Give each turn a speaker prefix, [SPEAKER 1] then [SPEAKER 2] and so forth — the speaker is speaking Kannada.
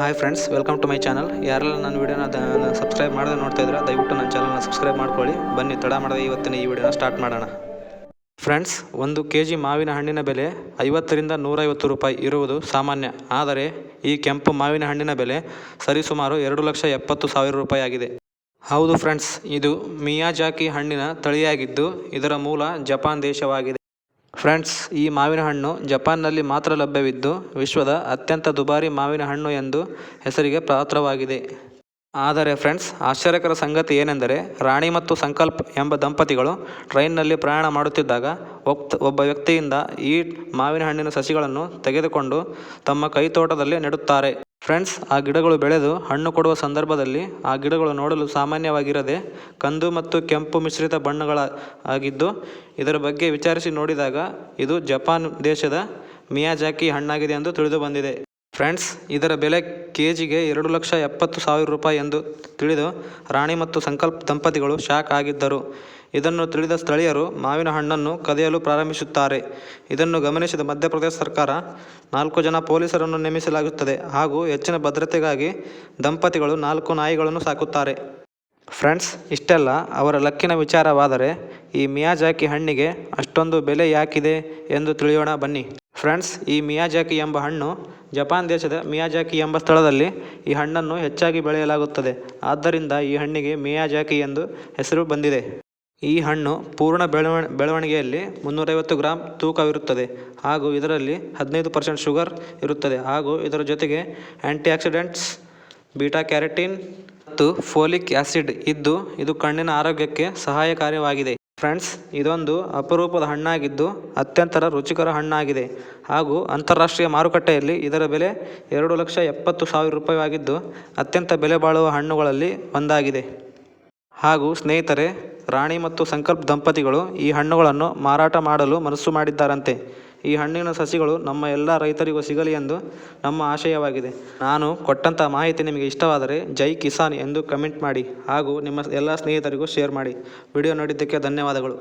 [SPEAKER 1] Hi friends, welcome to my channel. ಯಾರೆಲ್ಲ ನನ್ನ ವೀಡಿಯೋನ ಸಬ್ಸ್ಕ್ರೈಬ್ ಮಾಡದೆ ನೋಡ್ತಾ ಇದ್ರೆ ದಯವಿಟ್ಟು ನನ್ನ ಚಾನಲ್ನ ಸಬ್ಸ್ಕ್ರೈಬ್ ಮಾಡ್ಕೊಳ್ಳಿ. ಬನ್ನಿ, ತಡ ಮಾಡದೆ ಇವತ್ತಿನ ಈ ವಿಡಿಯೋನ ಸ್ಟಾರ್ಟ್ ಮಾಡೋಣ. ಫ್ರೆಂಡ್ಸ್, ಒಂದು ಕೆ ಜಿ ಮಾವಿನ ಹಣ್ಣಿನ ಬೆಲೆ ಐವತ್ತರಿಂದ ನೂರೈವತ್ತು ರೂಪಾಯಿ ಇರುವುದು ಸಾಮಾನ್ಯ. ಆದರೆ, ಈ ಕೆಂಪು ಮಾವಿನ ಹಣ್ಣಿನ ಬೆಲೆ ಸರಿಸುಮಾರು ಎರಡು ಲಕ್ಷ ಎಪ್ಪತ್ತು ಸಾವಿರ ರೂಪಾಯಿ ಆಗಿದೆ. ಹೌದು ಫ್ರೆಂಡ್ಸ್, ಇದು ಮಿಯಾಜಾಕಿ ಹಣ್ಣಿನ ತಳಿಯಾಗಿದ್ದು, ಇದರ ಮೂಲ ಜಪಾನ್ ದೇಶವಾಗಿದೆ. ಫ್ರೆಂಡ್ಸ್, ಈ ಮಾವಿನ ಹಣ್ಣು ಜಪಾನ್ನಲ್ಲಿ ಮಾತ್ರ ಲಭ್ಯವಿದ್ದು, ವಿಶ್ವದ ಅತ್ಯಂತ ದುಬಾರಿ ಮಾವಿನ ಹಣ್ಣು ಎಂದು ಹೆಸರಿಗೆ ಪಾತ್ರವಾಗಿದೆ. ಆದರೆ ಫ್ರೆಂಡ್ಸ್, ಆಶ್ಚರ್ಯಕರ ಸಂಗತಿ ಏನೆಂದರೆ, ರಾಣಿ ಮತ್ತು ಸಂಕಲ್ಪ್ ಎಂಬ ದಂಪತಿಗಳು ಟ್ರೈನ್ನಲ್ಲಿ ಪ್ರಯಾಣ ಮಾಡುತ್ತಿದ್ದಾಗ ಒಬ್ಬ ವ್ಯಕ್ತಿಯಿಂದ ಈ ಮಾವಿನ ಹಣ್ಣಿನ ಸಸಿಗಳನ್ನು ತೆಗೆದುಕೊಂಡು ತಮ್ಮ ಕೈತೋಟದಲ್ಲಿ ನೆಡುತ್ತಾರೆ. ಫ್ರೆಂಡ್ಸ್, ಆ ಗಿಡಗಳು ಬೆಳೆದು ಹಣ್ಣು ಕೊಡುವ ಸಂದರ್ಭದಲ್ಲಿ ಆ ಗಿಡಗಳು ನೋಡಲು ಸಾಮಾನ್ಯವಾಗಿರದೆ ಕಂದು ಮತ್ತು ಕೆಂಪು ಮಿಶ್ರಿತ ಬಣ್ಣಗಳ ಆಗಿದ್ದು ಇದರ ಬಗ್ಗೆ ವಿಚಾರಿಸಿ ನೋಡಿದಾಗ ಇದು ಜಪಾನ್ ದೇಶದ ಮಿಯಾಜಾಕಿ ಹಣ್ಣಾಗಿದೆ ಎಂದು ತಿಳಿದು ಬಂದಿದೆ. ಫ್ರೆಂಡ್ಸ್, ಇದರ ಬೆಲೆ ಕೆ ಜಿಗೆ ಎರಡು ಲಕ್ಷ ಎಪ್ಪತ್ತು ಸಾವಿರ ರೂಪಾಯಿ ಎಂದು ತಿಳಿದು ರಾಣಿ ಮತ್ತು ಸಂಕಲ್ಪ್ ದಂಪತಿಗಳು ಶಾಕ್ ಆಗಿದ್ದರು. ಇದನ್ನು ತಿಳಿದ ಸ್ಥಳೀಯರು ಮಾವಿನ ಹಣ್ಣನ್ನು ಕದಿಯಲು ಪ್ರಾರಂಭಿಸುತ್ತಾರೆ. ಇದನ್ನು ಗಮನಿಸಿದ ಮಧ್ಯಪ್ರದೇಶ ಸರ್ಕಾರ ನಾಲ್ಕು ಜನ ಪೊಲೀಸರನ್ನು ನೇಮಿಸಲಾಗುತ್ತದೆ ಹಾಗೂ ಹೆಚ್ಚಿನ ಭದ್ರತೆಗಾಗಿ ದಂಪತಿಗಳು ನಾಲ್ಕು ನಾಯಿಗಳನ್ನು ಸಾಕುತ್ತಾರೆ. ಫ್ರೆಂಡ್ಸ್, ಇಷ್ಟೆಲ್ಲ. ಅವರ ಲಕ್ಕಿನ ವಿಚಾರವಾದರೆ ಈ ಮಿಯಾಜಾಕಿ ಹಣ್ಣಿಗೆ ಅಷ್ಟೊಂದು ಬೆಲೆ ಯಾಕಿದೆ ಎಂದು ತಿಳಿಯೋಣ ಬನ್ನಿ. ಫ್ರೆಂಡ್ಸ್, ಈ ಮಿಯಾಜಾಕಿ ಎಂಬ ಹಣ್ಣು ಜಪಾನ್ ದೇಶದ ಮಿಯಾಜಾಕಿ ಎಂಬ ಸ್ಥಳದಲ್ಲಿ ಈ ಹಣ್ಣನ್ನು ಹೆಚ್ಚಾಗಿ ಬೆಳೆಯಲಾಗುತ್ತದೆ. ಆದ್ದರಿಂದ ಈ ಹಣ್ಣಿಗೆ ಮಿಯಾಜಾಕಿ ಎಂದು ಹೆಸರು ಬಂದಿದೆ. ಈ ಹಣ್ಣು ಪೂರ್ಣ ಬೆಳವ ಬೆಳವಣಿಗೆಯಲ್ಲಿ ಮುನ್ನೂರೈವತ್ತು ಗ್ರಾಂ ತೂಕವಿರುತ್ತದೆ ಹಾಗೂ ಇದರಲ್ಲಿ ಹದಿನೈದು ಪರ್ಸೆಂಟ್ ಶುಗರ್ ಇರುತ್ತದೆ ಹಾಗೂ ಇದರ ಜೊತೆಗೆ ಆ್ಯಂಟಿಆಕ್ಸಿಡೆಂಟ್ಸ್ ಬೀಟಾ ಕ್ಯಾರೆಟಿನ್ ಮತ್ತು ಫೋಲಿಕ್ ಆ್ಯಸಿಡ್ ಇದ್ದು ಇದು ಕಣ್ಣಿನ ಆರೋಗ್ಯಕ್ಕೆ ಸಹಾಯಕಾರಿಯಾಗಿದೆ. ಫ್ರೆಂಡ್ಸ್, ಇದೊಂದು ಅಪರೂಪದ ಹಣ್ಣಾಗಿದ್ದು ಅತ್ಯಂತ ರುಚಿಕರ ಹಣ್ಣಾಗಿದೆ. ಹಾಗೂ ಅಂತಾರಾಷ್ಟ್ರೀಯ ಮಾರುಕಟ್ಟೆಯಲ್ಲಿ ಇದರ ಬೆಲೆ ಎರಡು ಲಕ್ಷ ಎಪ್ಪತ್ತು ಸಾವಿರ ರೂಪಾಯಿ ಆಗಿದ್ದು ಅತ್ಯಂತ ಬೆಲೆ ಬಾಳುವ ಹಣ್ಣುಗಳಲ್ಲಿ ಒಂದಾಗಿದೆ. ಹಾಗೂ ಸ್ನೇಹಿತರೆ, ರಾಣಿ ಮತ್ತು ಸಂಕಲ್ಪ್ ದಂಪತಿಗಳು ಈ ಹಣ್ಣುಗಳನ್ನು ಮಾರಾಟ ಮಾಡಲು ಮನಸ್ಸು ಮಾಡಿದ್ದಾರಂತೆ. ಈ ಹಣ್ಣಿನ ಸಸಿಗಳು ನಮ್ಮ ಎಲ್ಲ ರೈತರಿಗೂ ಸಿಗಲಿ ಎಂದು ನಮ್ಮ ಆಶಯವಾಗಿದೆ. ನಾನು ಕೊಟ್ಟಂಥ ಮಾಹಿತಿ ನಿಮಗೆ ಇಷ್ಟವಾದರೆ ಜೈ ಕಿಸಾನ್ ಎಂದು ಕಮೆಂಟ್ ಮಾಡಿ ಹಾಗೂ ನಿಮ್ಮ ಎಲ್ಲ ಸ್ನೇಹಿತರಿಗೂ ಶೇರ್ ಮಾಡಿ. ವಿಡಿಯೋ ನೋಡಿದ್ದಕ್ಕೆ ಧನ್ಯವಾದಗಳು.